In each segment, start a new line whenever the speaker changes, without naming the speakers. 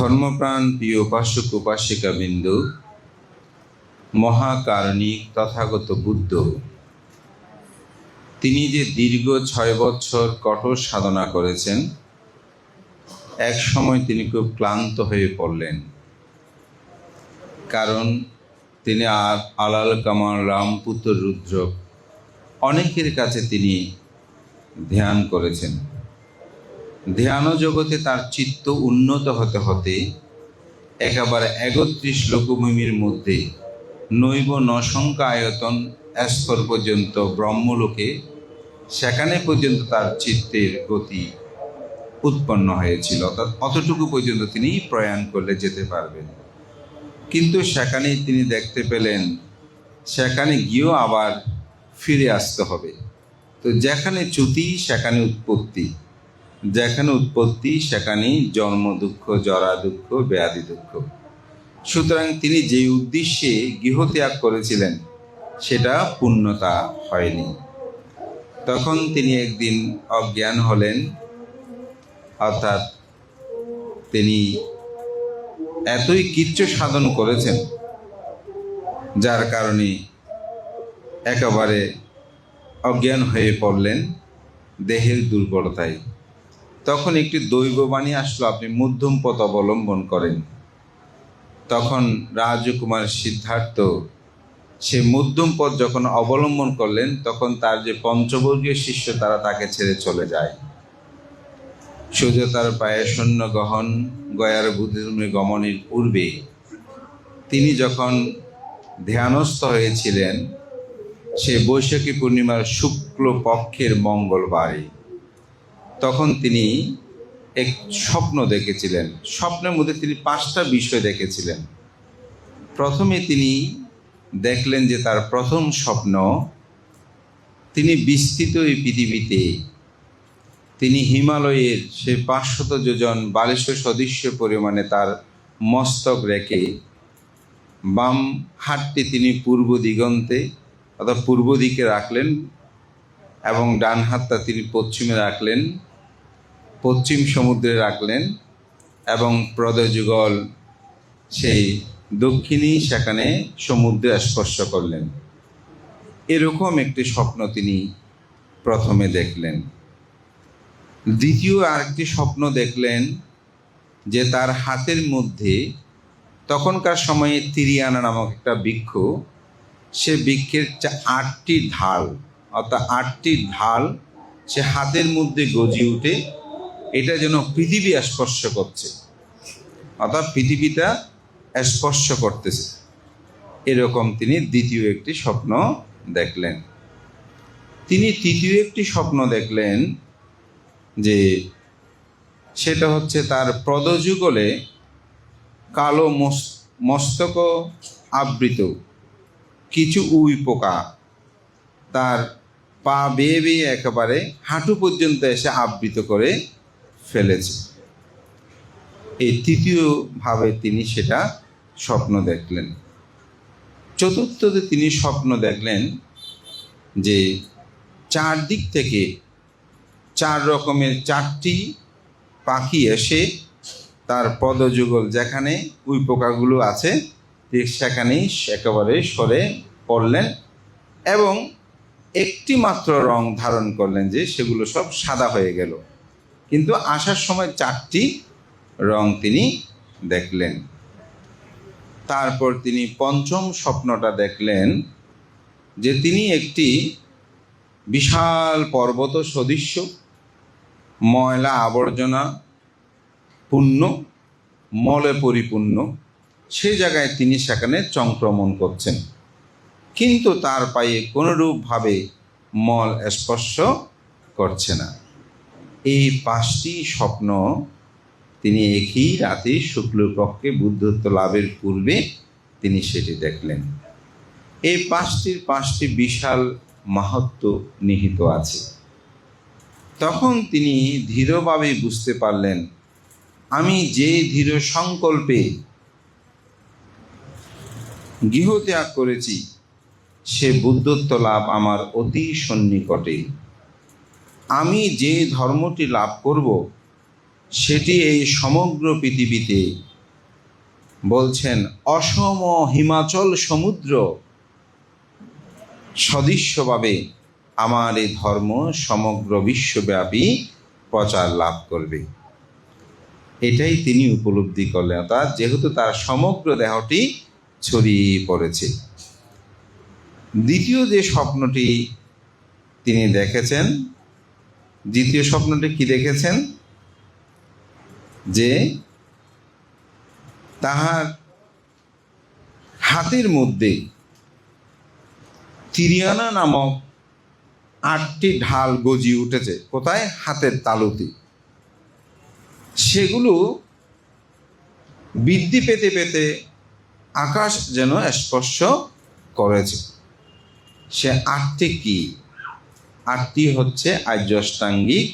ধর্মপ্রাণ প্রিয় উপাসক উপাসিকা বিন্দু, মহাকারণিক তথাগত বুদ্ধ। তিনি যে দীর্ঘ ছয় বছর কঠোর সাধনা করেছেন, এক সময় তিনি খুব ক্লান্ত হয়ে পড়লেন। কারণ তিনি আর আলাল কামাল রামপুত্র রুদ্র অনেকের কাছে তিনি ধ্যান করেছেন। ধ্যান জগতে তার চিত্ত উন্নত হতে হতে একেবারে একত্রিশ লোকভূমির মধ্যে নৈব নশঙ্কা আয়তন স্তর পর্যন্ত ব্রহ্মলোকে সেখানে পর্যন্ত তার চিত্তের গতি উৎপন্ন হয়েছিল। অর্থাৎ অতটুকু পর্যন্ত তিনি প্রয়াণ করলে যেতে পারবেন। কিন্তু সেখানেই তিনি দেখতে পেলেন, সেখানে গিয়েও আবার ফিরে আসতে হবে। তো যেখানে চ্যুতি, সেখানে উৎপত্তি। যেখানে উৎপত্তি সেখানেই জন্ম দুঃখ, জরা দুঃখ, ব্যাধি দুঃখ। সুতরাং তিনি যে উদ্দেশ্যে গৃহত্যাগ করেছিলেন, সেটা পূর্ণতা হয়নি। তখন তিনি একদিন অজ্ঞান হলেন, অর্থাৎ তিনি এতই কিচ্ছ সাধন করেছেন, যার কারণে একেবারে অজ্ঞান হয়ে পড়লেন দেহের দুর্বলতায়। তখন একটি দৈববাণী আসলো, আপনি মধ্যম পথ অবলম্বন করেন। তখন রাজকুমার সিদ্ধার্থ, সে মধ্যম পথ যখন অবলম্বন করলেন, তখন তার যে পঞ্চবর্গীয় শিষ্য, তারা তাকে ছেড়ে চলে যায়। সূর্য তার পায়ে সৈন্য গহন, গয়ার বুদ্ধিধর্মে গমনের পূর্বে তিনি যখন ধ্যানস্থ হয়েছিলেন, সে বৈশাখী পূর্ণিমার শুক্ল পক্ষের মঙ্গলবারে তখন তিনি এক স্বপ্ন দেখেছিলেন। স্বপ্নের মধ্যে তিনি পাঁচটা বিষয় দেখেছিলেন। প্রথমে তিনি দেখলেন যে তার প্রথম স্বপ্ন, তিনি বিস্তৃত এই পৃথিবীতে। তিনি হিমালয়ের সে পাঁচশত যোজন বালেশ্বর সদৃশ্য পরিমাণে তার মস্তক রেখে বাম হাতটি তিনি পূর্ব দিগন্তে অর্থাৎ পূর্ব দিকে রাখলেন এবং ডান হাতটা তিনি পশ্চিমে রাখলেন। পশ্চিম সমুদ্রে রাখলেন এবং প্রদযুগল সেই দক্ষিণী সেখানে সমুদ্রে স্পর্শ করলেন। এরকম একটি স্বপ্ন তিনি প্রথমে দেখলেন। দ্বিতীয় আরেকটি স্বপ্ন দেখলেন যে তার হাতের মধ্যে তখনকার সময়ে তিরিয়ানা নামক একটা বৃক্ষ, সে বৃক্ষের আটটি ঢাল, অর্থাৎ আটটি ঢাল সে হাতের মধ্যে গজি উঠে এটা যেন পৃথিবী স্পর্শ করছে। অর্থাৎ পৃথিবীটা স্পর্শ করতেছে। এরকম তিনি দ্বিতীয় একটি স্বপ্ন দেখলেন। তিনি তৃতীয় একটি স্বপ্ন দেখলেন যে সেটা হচ্ছে তার প্রদযুগলে কালো মস- মস্তক আবৃত কিছু উই পোকা তার পা বেয়ে বেয়ে একেবারে হাঁটু পর্যন্ত এসে আবৃত করে ফেলেছে। এই তৃতীয়ভাবে তিনি সেটা স্বপ্ন দেখলেন। চতুর্থতে তিনি স্বপ্ন দেখলেন যে চারদিক থেকে চার রকমের চারটি পাখি এসে তার পদযুগল যেখানে উই পোকাগুলো আছে সেখানেই একেবারে সরে পড়লেন এবং একটি মাত্র রং ধারণ করলেন যে সেগুলো সব সাদা হয়ে গেল। কিন্তু আসার সময় চারটি রং তিনি দেখলেন। তারপর তিনি পঞ্চম স্বপ্নটা দেখলেন যে তিনি একটি বিশাল পর্বত সদৃশ্য, ময়লা আবর্জনা পূর্ণ মলে পরিপূর্ণ, সে জায়গায় তিনি সেখানে চংক্রমণ করছেন। কিন্তু তার পায়ে কোনোরূপভাবে মল স্পর্শ করছে না। এই পাঁচটি স্বপ্ন তিনি একই রাতে শুক্লপক্ষে বুদ্ধত্ব লাভের পূর্বে তিনি সেটি দেখলেন। এই পাঁচটির পাঁচটি বিশাল মাহাত্ম নিহিত আছে। তখন তিনি ধীরভাবে বুঝতে পারলেন, আমি যে ধীর সংকল্পে গৃহত্যাগ করেছি, সে বুদ্ধত্ব লাভ আমার অতি সন্নিকটে। আমি যে ধর্মটি লাভ করব, সেটি এই সমগ্র পৃথিবীতে বলছেন অসম হিমাচল সমুদ্র। সদৃশ্যভাবে আমার এই ধর্ম সমগ্র বিশ্বব্যাপী প্রচার লাভ করবে। এটাই তিনি উপলব্ধি করলেন, অর্থাৎ যেহেতু তার সমগ্র দেহটি ছড়িয়ে পড়েছে। দ্বিতীয় যে স্বপ্নটি তিনি দেখেছেন দ্বিতীয় স্বপ্নটি কি দেখেছেন? যে তাহার হাতের মধ্যে তিরিয়ানা নামক আটটি ঢাল গজিয়ে উঠেছে। কোথায়? হাতের তালুতে। সেগুলো বৃদ্ধি পেতে পেতে আকাশ যেন স্পর্শ করেছে। সে আটটি কি? আটটি হচ্ছে আর্যষ্টাঙ্গিক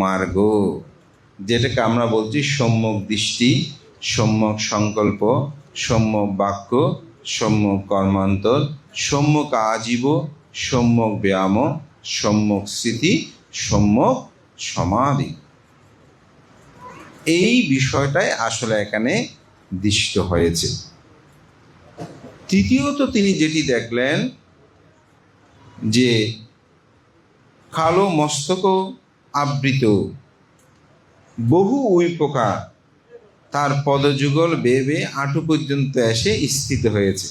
মার্গ, যেটাকে আমরা বলছি সম্যক দৃষ্টি, সম্যক সংকল্প, সম্যক বাক্য, সম্যক কর্মান্তর, সম্যক আজীব, সম্যক ব্যায়াম, সম্যক স্মৃতি সম্যক সমাধি। এই বিষয়টাই আসলে এখানে দৃষ্ট হয়েছে। তৃতীয়ত তিনি যেটি দেখলেন যে কালো মস্তক আবৃত। বহু উই পোকা তার পদযুগল বেয়ে বেয়ে আঁটু পর্যন্ত এসে স্থিত হয়েছে।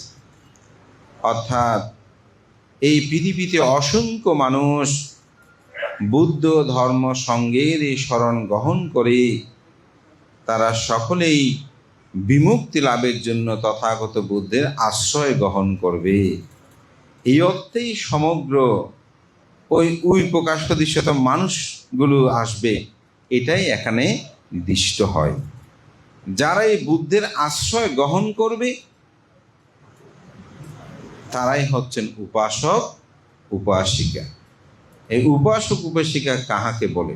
অর্থাৎ এই পৃথিবীতে অসংখ্য মানুষ বুদ্ধ ধর্ম সঙ্গের এই স্মরণ গ্রহণ করে তারা সকলেই বিমুক্তি লাভের জন্য তথাগত বুদ্ধের আশ্রয় গ্রহণ করবে। এই অর্থেই সমগ্র ওই উই প্রকাশ প্রতিশত মানুষগুলো আসবে। এটাই এখানে নির্দিষ্ট হয়। যারা এই বুদ্ধের আশ্রয় গ্রহণ করবে, তারাই হচ্ছেন উপাসক, উপাসিকা। এই উপাসক, উপাসিকা কাহাকে বলে?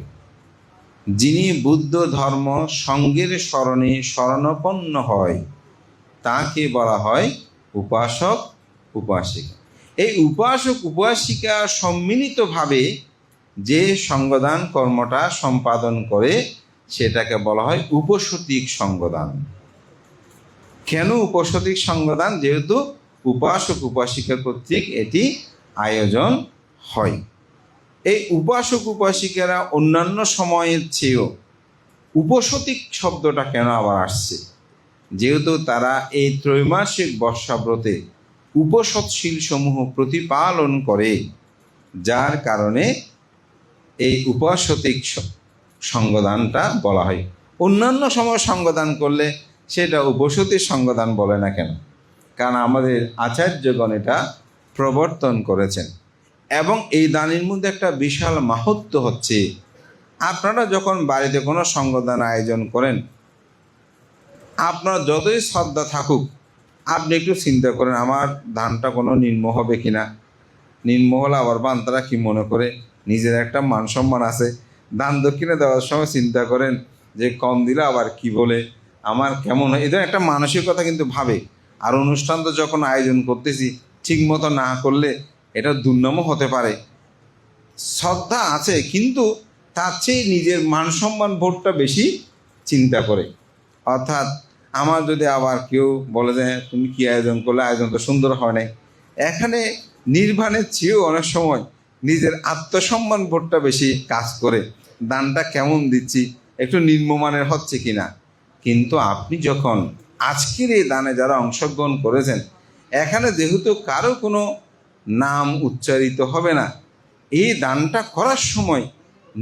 যিনি বুদ্ধ ধর্ম সঙ্গের স্মরণে শরণাপন্ন হয়, তাকে বলা হয় উপাসক, উপাসিকা। এই উপাসক উপাসিকা সম্মিলিতভাবে যে সঙ্গদান কর্মটা সম্পাদন করে, সেটাকে বলা হয় উপসতিক সঙ্গদান। কেন উপসতিক সঙ্গদান? যেহেতু উপাসক উপাসিকা কর্তৃক এটি আয়োজন হয়। এই উপাসক উপাসিকারা অন্যান্য সময়ের চেয়েও উপসতিক শব্দটা কেন আবার আসছে? যেহেতু তারা এই ত্রৈমাসিক বর্ষাব্রতে উপসৎশীল সমূহ প্রতিপালন করে, যার কারণে এই উপাসতিক সঙ্গদানটা বলা হয়। অন্যান্য সময় সঙ্গদান করলে সেটা উপসতির সঙ্গদান বলে না কেন? কারণ আমাদের আচার্যগণ এটা প্রবর্তন করেছেন। এবং এই দানের মধ্যে একটা বিশাল মাহাত্ম হচ্ছে, আপনারা যখন বাড়িতে কোনো সঙ্গদান আয়োজন করেন, আপনার যতই শ্রদ্ধা থাকুক আপনি একটু চিন্তা করেন, আমার ধানটা কোনো নিম্ন হবে কিনা? নিম্ন হলে আবার বান্তারা কি মনে করে? নিজের একটা মান সম্মান আছে। দান দক্ষিণে দেওয়ার সময় চিন্তা করেন যে কম দিলে আবার কি বলে? আমার কেমন হয়? এটা একটা মানসিকতা কিন্তু ভাবে। আর অনুষ্ঠান তো যখন আয়োজন করতেছি, ঠিক মতো না করলে এটা দুর্নামও হতে পারে। শ্রদ্ধা আছে, কিন্তু তার চেয়ে নিজের মান সম্মান ভোটটা বেশি চিন্তা করে। অর্থাৎ আমার যদি আবার কেউ বলে যে, তুমি কি আয়োজন করলে? আয়োজন তো সুন্দর হয় নাই। এখানে নির্বাণের চেয়েও অনেক সময় নিজের আত্মসম্মান ভোটটা বেশি কাজ করে। দানটা কেমন দিচ্ছি? একটু নিম্নমানের হচ্ছে কি না কিন্তু আপনি যখন আজকের এই দানে যারা অংশগ্রহণ করেছেন, এখানে যেহেতু কারও কোনো নাম উচ্চারিত হবে না, এই দানটা করার সময়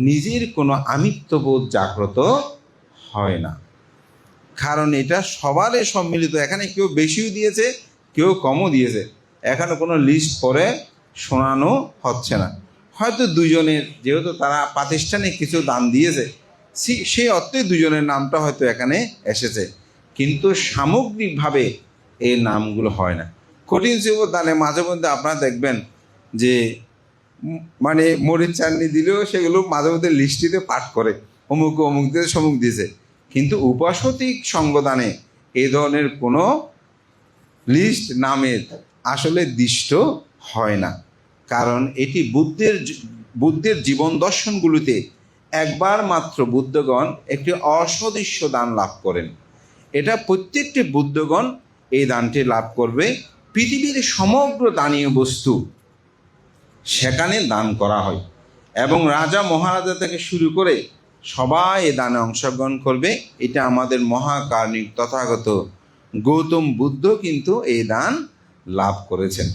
নিজের কোনো আমিত্ববোধ জাগ্রত হয় না। কারণ এটা সবারই সম্মিলিত। এখানে কেউ বেশিও দিয়েছে, কেউ কমও দিয়েছে। এখানে কোনো লিস্ট করে শোনানো হচ্ছে না। হয়তো দুজনের, যেহেতু তারা প্রাতিষ্ঠানিক কিছু দান দিয়েছে সেই অর্থে দুজনের নামটা হয়তো এখানে এসেছে। কিন্তু সামগ্রিকভাবে এই নামগুলো হয় না। কঠিন শিব দানে মাঝে মধ্যে আপনারা দেখবেন যে মানে মরিচ চাটনি দিলেও সেগুলো মাঝে মধ্যে লিস্টিতে পাঠ করে। অমুক অমুক দিয়ে সমুক দিয়েছে। কিন্তু উপাসতিক সঙ্গদানে এ ধরনের কোনো লিস্ট নামের আসলে দৃষ্ট হয় না। কারণ এটি বুদ্ধের বুদ্ধের জীবন দর্শনগুলিতে একবার মাত্র বুদ্ধগণ একটি অসদৃশ্য দান লাভ করেন। এটা প্রত্যেকটি বুদ্ধগণ এই দানটি লাভ করবে। পৃথিবীর সমগ্র দানীয় বস্তু সেখানে দান করা হয় এবং রাজা মহারাজা থেকে শুরু করে সবাই এ দানে অংশগ্রহণ করবে। এটা আমাদের মহাকার্ণিক তথাগত গৌতম বুদ্ধ কিন্তু এই দান লাভ করেছেন।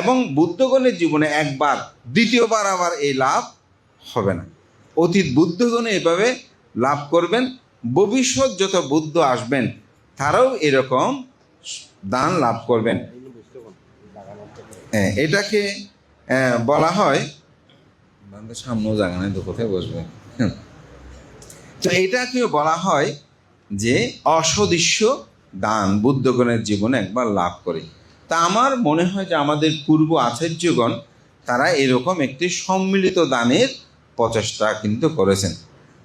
এবং বুদ্ধগণের জীবনে একবার দ্বিতীয়বার আবার এই লাভ হবে না। অতীত বুদ্ধগণে এভাবে লাভ করবেন ভবিষ্যৎ যত বুদ্ধ আসবেন তারাও এরকম দান লাভ করবেন। হ্যাঁ, এটাকে বলা হয় জায়গা নেই তো কোথায় বসবে। তো এটাকে বলা হয় যে অসদৃশ্য দান বুদ্ধগণের জীবনে একবার লাভ করে। তা আমার মনে হয় যে আমাদের পূর্ব আচার্যগণ তারা এরকম একটি সম্মিলিত দানের প্রচেষ্টা কিন্তু করেছেন।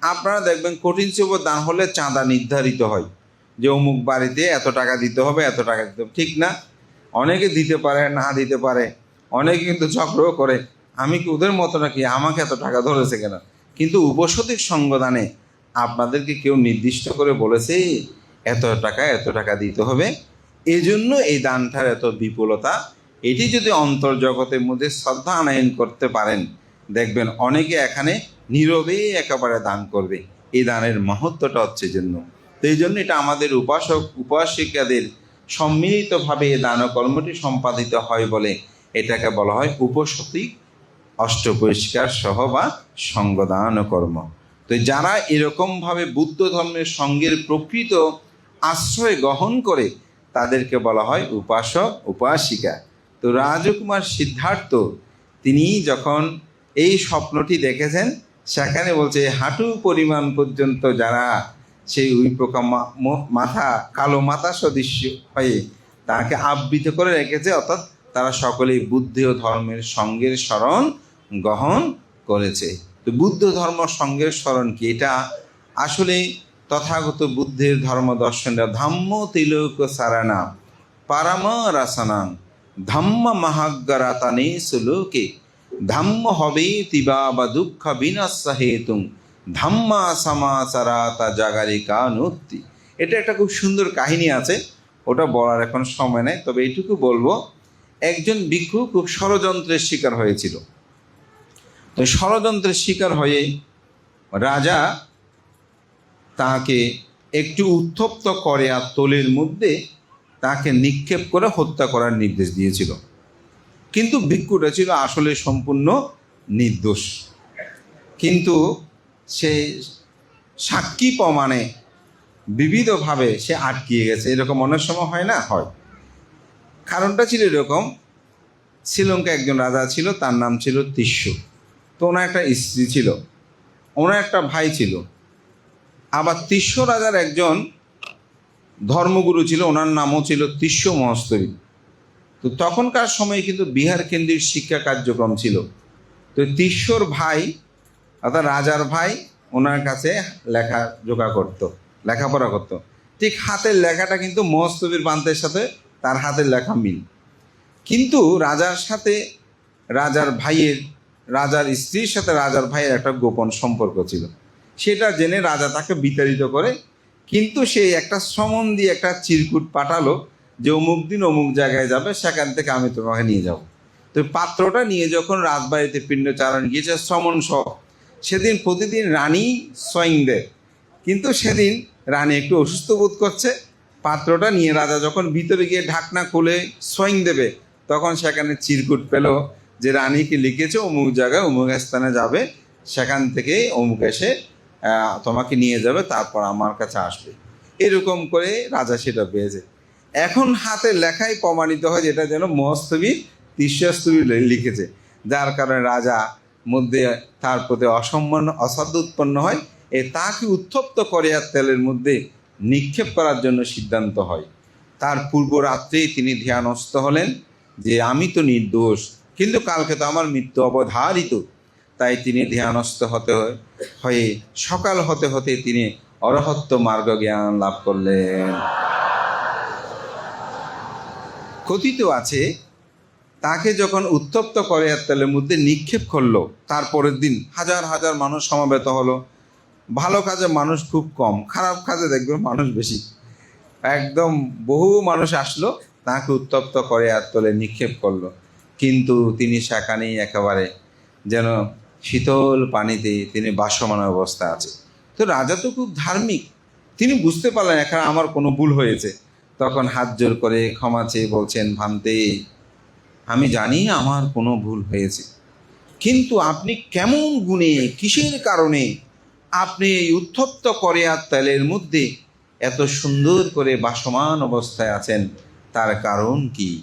আপনারা দেখবেন কঠিন সেব দান হলে চাঁদা নির্ধারিত হয় যে অমুক বাড়িতে এত টাকা দিতে হবে, এত টাকা দিতে হবে। ঠিক না। অনেকে দিতে পারে, না দিতে পারে। অনেকে কিন্তু চক্রও করে। আমি কি ওদের মতো নাকি? আমাকে এত টাকা ধরেছে কেন? কিন্তু উপসতিক সঙ্গদানে আপনাদেরকে কেউ নির্দিষ্ট করে বলেছে, এত টাকা এত টাকা দিতে হবে। এজন্য এই দানটার এত বিপুলতা, এটি যদি অন্তর্জগতের মধ্যে শ্রদ্ধা আনয়ন করতে পারেন, দেখবেন অনেকে এখানে নীরবে একেবারে দান করবে। এই দানের মহত্বটা হচ্ছে জন্য তো এই জন্য এটা আমাদের উপাসক, উপাসিকাদের সম্মিলিতভাবে এই দান কর্মটি সম্পাদিত হয় বলে এটাকে বলা হয় উপসতিক অষ্টপরিষ্কার সহ বা সঙ্গদান কর্ম তো যারা এরকমভাবে বুদ্ধ ধর্মের সঙ্গের প্রকৃত আশ্রয় গ্রহণ করে, তাদেরকে বলা হয় উপাসক, উপাসিকা। তো রাজকুমার সিদ্ধার্থ, তিনি যখন এই স্বপ্নটি দেখেছেন, সেখানে বলছে, হাঁটু পরিমাণ পর্যন্ত যারা সেই উই পোকা মা- মাথা, কালো মাথা সদৃশ্য হয়ে তাকে আবৃত করে রেখেছে, অর্থাৎ তারা সকলেই বুদ্ধ ও ধর্মের সঙ্গের স্মরণ গ্রহণ করেছে। তো বুদ্ধ ধর্ম সঙ্গের স্মরণ কি? এটা আসলে তথাগত বুদ্ধের ধর্ম দর্শনরা ধাম্ম তিলক সারানা, পারাম রাসানাং, ধাম্ম মহাগ্রাতানে সুলোকে, ধাম্ম হবে তিবা বা দুঃখ বিনাশ হেতুং, ধাম্মা সমাচারাতা জাগারিকা নত্তি এটা একটা খুব সুন্দর কাহিনী আছে, ওটা বলার এখন সময় নেই, তবে এইটুকু বলব, একজন ভিক্ষু খুব ষড়যন্ত্রের শিকার হয়েছিল। তো ষড়যন্ত্রের শিকার হয়ে রাজা তাকে একটু উত্তপ্ত করে আর তোলের মধ্যে তাকে নিক্ষেপ করে হত্যা করার নির্দেশ দিয়েছিল। কিন্তু ভিক্ষুটা ছিল আসলে সম্পূর্ণ নির্দোষ। কিন্তু সে সাক্ষী প্রমাণে বিবিধভাবে সে আটকিয়ে গেছে। এরকম অনেক সময় হয় না? হয়। কারণটা ছিল এরকম, শ্রীলঙ্কা একজন রাজা ছিল, তার নাম ছিল তিস্য। তো ওনার একটা স্ত্রী ছিল। ওনার একটা ভাই ছিল। আবার তিস্য রাজার একজন ধর্মগুরু ছিল, ওনার নামও ছিল তিস্য মহস্তরী। তো তখনকার সময়ে কিন্তু বিহার কেন্দ্রিক শিক্ষা কার্যক্রম ছিল। তো তিস্যর ভাই অর্থাৎ রাজার ভাই ওনার কাছে লেখা জোগা করত, লেখাপড়া করত। ঠিক হাতের লেখাটা কিন্তু মহস্তবীর বান্তের সাথে তার হাতের লেখা মিল। কিন্তু রাজার সাথে রাজার ভাইয়ের রাজার স্ত্রীর সাথে রাজার ভাইয়ের একটা গোপন সম্পর্ক ছিল। সেটা জেনে রাজা তাকে বিতাড়িত করে, কিন্তু সে একটা শ্রমণ দিয়ে একটা চিরকুট পাঠালো যে অমুক দিন অমুক জায়গায় যাবে, সেখান থেকে আমি তোমাকে নিয়ে যাব। তো পাত্রটা নিয়ে যখন রাজবাড়িতে পিণ্ড পিণ্ডচারণ গিয়েছে শ্রমণ সহ, সেদিন প্রতিদিন রানী সোয়িং দেয় কিন্তু সেদিন রানী একটু অসুস্থ বোধ করছে। পাত্রটা নিয়ে রাজা যখন ভিতরে গিয়ে ঢাকনা খুলে সোয়িং দেবে, তখন সেখানে চিরকুট পেল। যে রানীকে লিখেছে, অমুক জায়গায় অমুক স্থানে যাবে, সেখান থেকে অমুক এসে তোমাকে নিয়ে যাবে, তারপর আমার কাছে আসবে। এরকম করে রাজা সেটা পেয়েছে। এখন হাতে লেখাই প্রমাণিত হয় যেটা যেন মহস্তবী তিস্যস্তবী লিখেছে। যার কারণে রাজা মধ্যে তার প্রতি অসম্মান, অসাধ্য উৎপন্ন হয়, এ তাকে উত্তপ্ত করে আর তেলের মধ্যে নিক্ষেপ করার জন্য সিদ্ধান্ত হয়। তার পূর্ব রাত্রেই তিনি ধ্যানস্থ হলেন যে, আমি তো নির্দোষ কিন্তু কালকে তো আমার মৃত্যু অবধারিত। তাই তিনি ধ্যানস্থ হতে হয়- সকাল হতে হতে তিনি অরহত্ব মার্গ জ্ঞান লাভ করলেন। কথিত আছে, তাকে যখন উত্তপ্ত করে তেলের মধ্যে নিক্ষেপ করল, তারপরের দিন হাজার হাজার মানুষ সমাবেত হলো। ভালো কাজে মানুষ খুব কম, খারাপ কাজে দেখবে মানুষ বেশি। একদম বহু মানুষ আসলো, তাকে উত্তপ্ত করে আর তোলে নিক্ষেপ করল। কিন্তু তিনি সেখানেই একেবারে। যেন শীতল পানিতে তিনি বাসমান অবস্থা আছে। তো রাজা তো খুব ধার্মিক। তিনি বুঝতে পারলেন এখানে আমার কোনো ভুল হয়েছে। তখন হাত জোর করে ক্ষমা চেয়ে বলছেন, ভান্তে, আমি জানি আমার কোনো ভুল হয়েছে। কিন্তু আপনি কেমন গুণে, কিসের কারণে আপনি উত্তপ্ত করে আর তেলের মধ্যে এত সুন্দর করে বাসমান অবস্থায় আছেন? তার কারণ কি?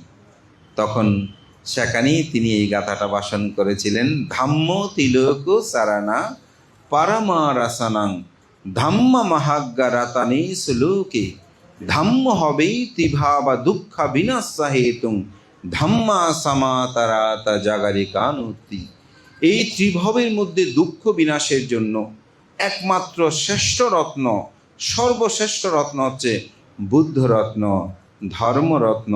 তখন সেখানেই তিনি এই গাথাটা বাসন করেছিলেন। ধাম্ম তিলক সারানা পারামা রাসানাং। ধাম্ম মহাজ্ঞা রাতানি শ্লোকে ধাম্ম হবেই তিভাবা দুঃখ বিনাশা হেতুং ধাম্মা সমাতারাতা জাগারি কানুতি এই ত্রিভবের মধ্যে দুঃখ বিনাশের জন্য একমাত্র শ্রেষ্ঠ রত্ন, সর্বশ্রেষ্ঠ রত্ন হচ্ছে বুদ্ধরত্ন, ধর্মরত্ন,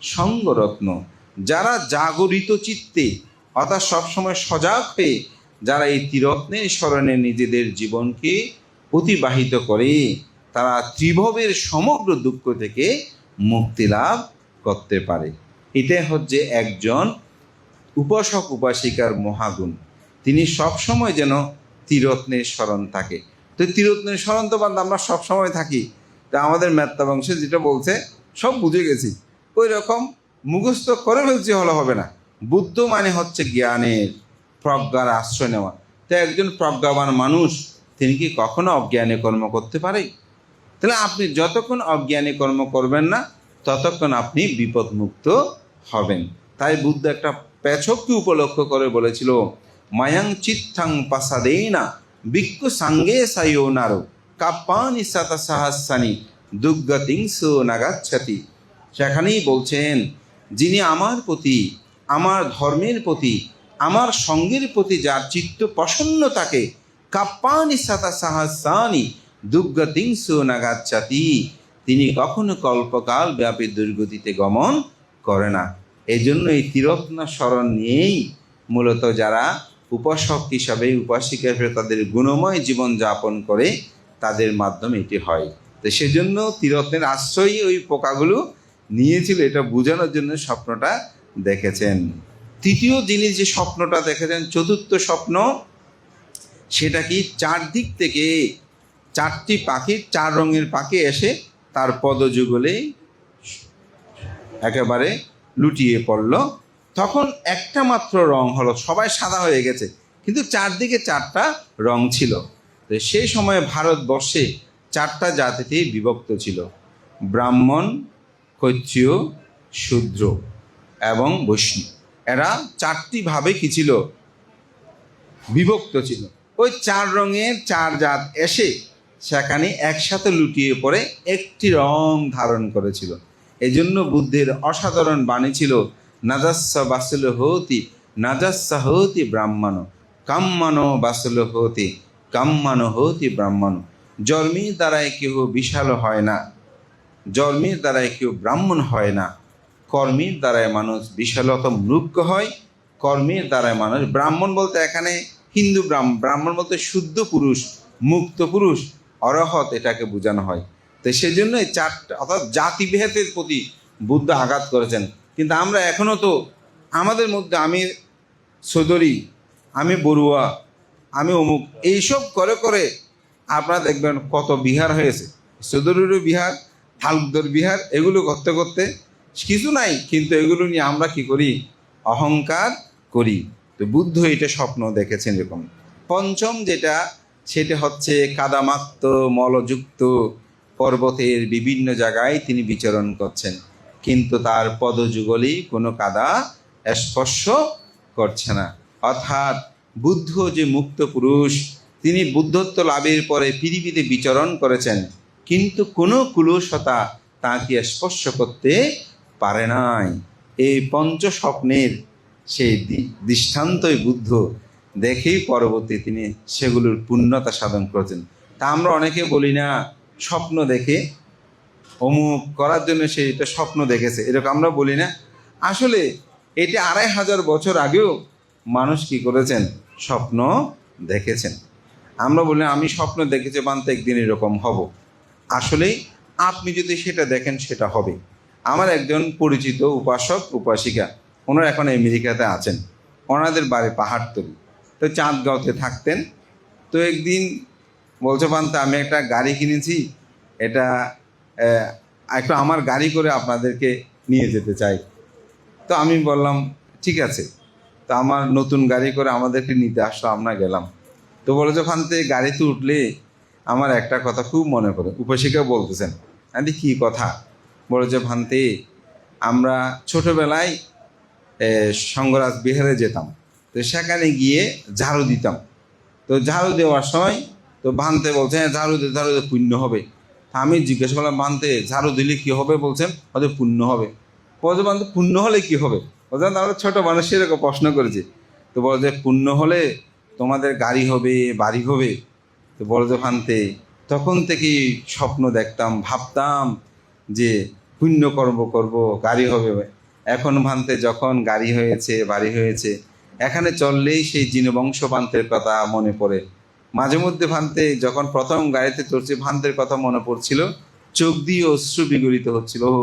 সঙ্গরত্ন। যারা জাগরিত চিত্তে, অর্থাৎ সবসময় সজাগ হয়ে যারা এই ত্রিরত্নের স্মরণে নিজেদের জীবনকে অতিবাহিত করে, তারা ত্রিভবের সমগ্র দুঃখ থেকে মুক্তি লাভ করতে পারে। এটা হচ্ছে একজন উপাসক, উপাসিকার মহাগুণ। তিনি সবসময় যেন তীরত্নের স্মরণ থাকে। তো তীরত্নের স্মরণ তো বাদ, আমরা সবসময় থাকি। তা আমাদের মেত্তা বংশে যেটা বলছে, সব বুঝে গেছি। ওই রকম মুখস্থ করে ফেলছি হলে হবে না। বুদ্ধ মানে হচ্ছে জ্ঞানের প্রজ্ঞার আশ্রয় নেওয়া। তাই একজন প্রজ্ঞাবান মানুষ, তিনি কি কখনো অজ্ঞানে কর্ম করতে পারে? তাহলে আপনি যতক্ষণ অজ্ঞানে কর্ম করবেন না, ততক্ষণ আপনি বিপদমুক্ত হবেন। তাই বুদ্ধ একটা পেছককে উপলক্ষ করে বলেছিল, মায়াং চিত্তাং পাসাদেনা বিক্কু সাঙ্গে সায়ো নারো কাপ্পানি সাতা সাহাসানি দুর্গতিং সু নাগাচ্ছাতি। সেখানেই বলছেন যিনি আমার প্রতি, আমার ধর্মের প্রতি, আমার সঙ্গের প্রতি যার চিত্ত প্রসন্ন থাকে, কাপ্পানি সাতা সাহাসানি দুর্গতিংসু নাগাচ্ছাতি, তিনি কখনো কল্পকাল ব্যাপী দুর্গতিতে গমন করে না। এই জন্য এই তীরত্ন স্মরণ নিয়েই মূলত যারা উপাসক হিসাবে উপাসিকা হিসেবে তাদের গুণময় জীবন যাপন করে তাদের মাধ্যমে এটি হয়। তো সেজন্য তীরত্নের আশ্রয়ই ওই পোকাগুলো নিয়েছিল, এটা বোঝানোর জন্য স্বপ্নটা দেখেছেন। তৃতীয় যিনি যে স্বপ্নটা দেখেছেন, চতুর্থ স্বপ্ন, সেটা কি চারদিক থেকে চারটি পাখি, চার রঙের পাখি এসে তার পদযুগলে একেবারে লুটিয়ে পড়ল। তখন একটা মাত্র রং হলো, সবাই সাদা হয়ে গেছে, কিন্তু চারদিকে চারটা রং ছিল। সেই সময়ে ভারতবর্ষে চারটা জাতিতে বিভক্ত ছিল, ব্রাহ্মণ ক্ষত্রিয় শূদ্র এবং বৈষ্ণব। এরা চারটি ভাবে কি ছিল? বিভক্ত ছিল। ওই চার রঙের চার জাত এসে সেখানে একসাথে লুটিয়ে পড়ে একটি রং ধারণ করেছিল। এই জন্য বুদ্ধের অসাধারণ বাণী ছিল, নাজাস্য বাসুল হতি, নাজাস্য হতি ব্রাহ্মণ কাম্মান বাসুল হতি কাম্মান হতি ব্রাহ্মণ। জন্মের দ্বারাই কেহ বিশাল হয় না। জন্মের দ্বারাই কেউ ব্রাহ্মণ হয় না। কর্মের দ্বারায় মানুষ বিশালত মূর্খ হয়। কর্মের দ্বারাই মানুষ ব্রাহ্মণ বলতে এখানে হিন্দু ব্রাহ্মণ ব্রাহ্মণ বলতে শুদ্ধ পুরুষ, মুক্ত পুরুষ, অরহত এটাকে বোঝানো হয়। তো সেই জন্য এই চারটা অর্থাৎ জাতিভেদের প্রতি বুদ্ধ আঘাত করেছেন। কিন্তু আমরা এখনও তো আমাদের মধ্যে আমি সদরি, আমি বড়ুয়া, আমি অমুক, এইসব করে করে আপনারা দেখবেন কত বিহার হয়েছে। সদরেরও বিহার হালুকদর বিহার, এগুলো করতে করতে কিছু নাই, কিন্তু এগুলো নিয়ে আমরা কি করি? অহংকার করি। তো বুদ্ধ এটা স্বপ্ন দেখেছেন এরকম। পঞ্চম যেটা, সেটা হচ্ছে কাদামাক্ত মলযুক্ত পর্বতের বিভিন্ন জায়গায় তিনি বিচরণ করছেন। কিন্তু তার পদযুগলই কোনো কাদা স্পর্শ করছে না। অর্থাৎ বুদ্ধ যে মুক্ত পুরুষ, তিনি বুদ্ধত্ব লাভের পরে পৃথিবীতে বিচরণ করেছেন। কিন্তু কোনো কুলসতা তাকে স্পর্শ করতে পারে নাই। এই পঞ্চ স্বপ্নের সেই দৃষ্টান্তই বুদ্ধ দেখেই পরবর্তী তিনি সেগুলোর পূর্ণতা সাধন করেছেন। তা আমরা অনেকে বলি না, স্বপ্ন দেখে অমুক করার জন্য সে এটা স্বপ্ন দেখেছে, এরকম আমরা বলি না। আসলে এটা আড়াই হাজার বছর আগেও মানুষ কি করেছেন? স্বপ্ন দেখেছেন। আমরা বলি আমি স্বপ্ন দেখেছি বানতে একদিন এরকম হব। আসলেই আপনি যদি সেটা দেখেন, সেটা হবে। আমার একজন পরিচিত উপাসক, উপাসিকা, ওনারা এখন আমেরিকাতে আছেন। ওনাদের বাড়ি পাহাড় পাহাড়তলি। তো চাঁদগাঁওতে থাকতেন। তো একদিন বলছে পান্তা আমি একটা গাড়ি কিনেছি। এটা একটু আমার গাড়ি করে আপনাদেরকে নিয়ে যেতে চাই। তো আমি বললাম, ঠিক আছে। তো আমার নতুন গাড়ি করে আমাদেরকে নিতে আসলো, আমরা গেলাম। তো বলে থেকে গাড়িতে উঠলে আমার একটা কথা খুব মনে পড়ে। উপশিকা বলতেছেন আদি কি কথা? বলে যে, ভান্তে, আমরা ছোটবেলায় সঙ্গরাজ বিহারে যেতাম, তো সেখানে গিয়ে ঝাড়ু দিতাম। তো ঝাড়ু দেওয়ার সময়, তো ভান্তে বলছে হ্যাঁ ঝাড়ু দে ঝাড়ু দে, পুণ্য হবে। আমি জিজ্ঞেস করলাম, ভান্তে, ঝাড়ু দিলে কী হবে? বলছেন হয়তো পুণ্য হবে। বলছে, ভান্তে, পুণ্য হলে কি হবে? বলছেন, আমরা ছোট মানুষ এরকম প্রশ্ন করেছে। তো বলছে, পুণ্য হলে তোমাদের গাড়ি হবে, বাড়ি হবে তো যে তখন থেকেই স্বপ্ন দেখতাম, ভাবতাম যে পুণ্য কর্ম করব, গাড়ি হবে। এখন ভান্তে যখন গাড়ি হয়েছে, বাড়ি হয়েছে, এখানে চললেই সেই জিনবংশ ভান্তের কথা মনে পড়ে। মাঝে মধ্যে ভান্তে যখন প্রথম গাড়িতে চড়ছে, ভান্তের কথা মনে পড়ছিল, চোখ দিয়ে অশ্রু বিগলিত হচ্ছিল ও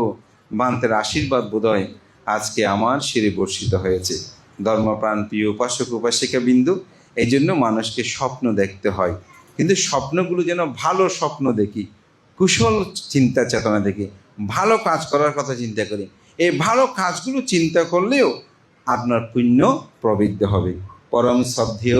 ভান্তের আশীর্বাদ বোধহয় আজকে আমার শিরে বর্ষিত হয়েছে। ধর্মপ্রাণ, প্রিয় উপাসক, উপাসিকা বিন্দু এই জন্য মানুষকে স্বপ্ন দেখতে হয়। কিন্তু স্বপ্নগুলো যেন ভালো স্বপ্ন দেখি, কুশল চিন্তা চেতনা দেখি, ভালো কাজ করার কথা চিন্তা করি, এই ভালো কাজগুলো চিন্তা করলেও আপনার পুণ্য প্রবৃদ্ধ হবে। পরম শ্রদ্ধেয়